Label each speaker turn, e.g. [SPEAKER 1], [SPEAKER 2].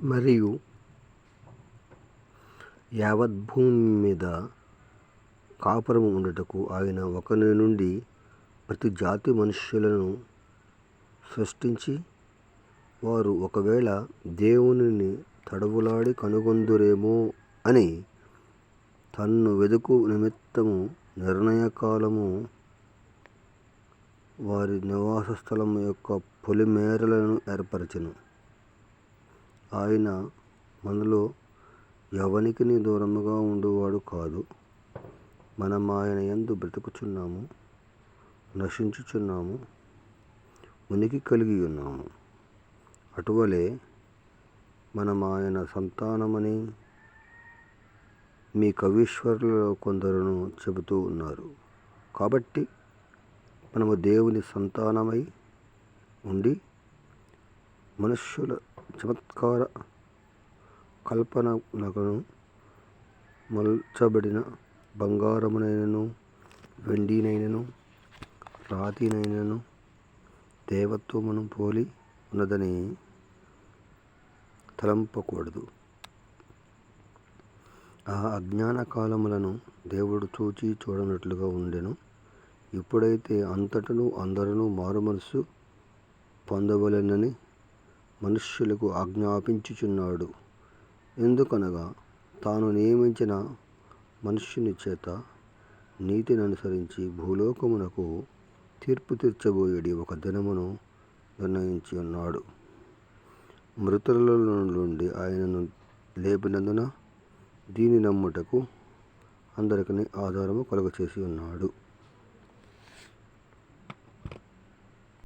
[SPEAKER 1] మరియు యావత్ భూమి మీద కాపురము ఉండుటకు ఆయన ఒకని నుండి ప్రతి జాతి మనుష్యులను సృష్టించి వారు ఒకవేళ దేవునిని తడవులాడి కనుగొందురేమో అని తన్ను వెదుకు నిమిత్తము నిర్ణయకాలము వారి నివాస స్థలం యొక్క పొలిమేరలను ఏర్పరచను. ఆయన మనలో ఎవనికిని దూరముగా ఉండువాడు కాదు. మనం ఆయన యందు బ్రతుకుచున్నాము నశించుచున్నాము ఉనికి కలిగి ఉన్నాము. అటువలే మనమాయన సంతానమని మీ కవీశ్వరులలో కొందరును చెబుతూ ఉన్నారు. కాబట్టి మనము దేవుని సంతానమై ఉండి మనుష్యుల చమత్కార కల్పనలను మలచబడిన బంగారమునైనను వెండినైనను రాతినైనను దేవత్వమును పోలి ఉన్నదని తలంపకూడదు. ఆ అజ్ఞాన కాలములను దేవుడు చూచి చూడనట్లుగా ఉండెను. ఇప్పుడైతే అంతటను అందరూ మారుమనస్సు పొందవలెనని మనుష్యులకు ఆజ్ఞాపించుచున్నాడు. ఎందుకనగా తాను నియమించిన మనుష్యుని చేత నీతిని అనుసరించి భూలోకమునకు తీర్పు తీర్చబోయేడి ఒక దినమును నిర్ణయించి ఉన్నాడు. మృతుల నుండి ఆయనను లేపినందున దీని నమ్ముటకు అందరికీ ఆధారము కలుగచేసి ఉన్నాడు.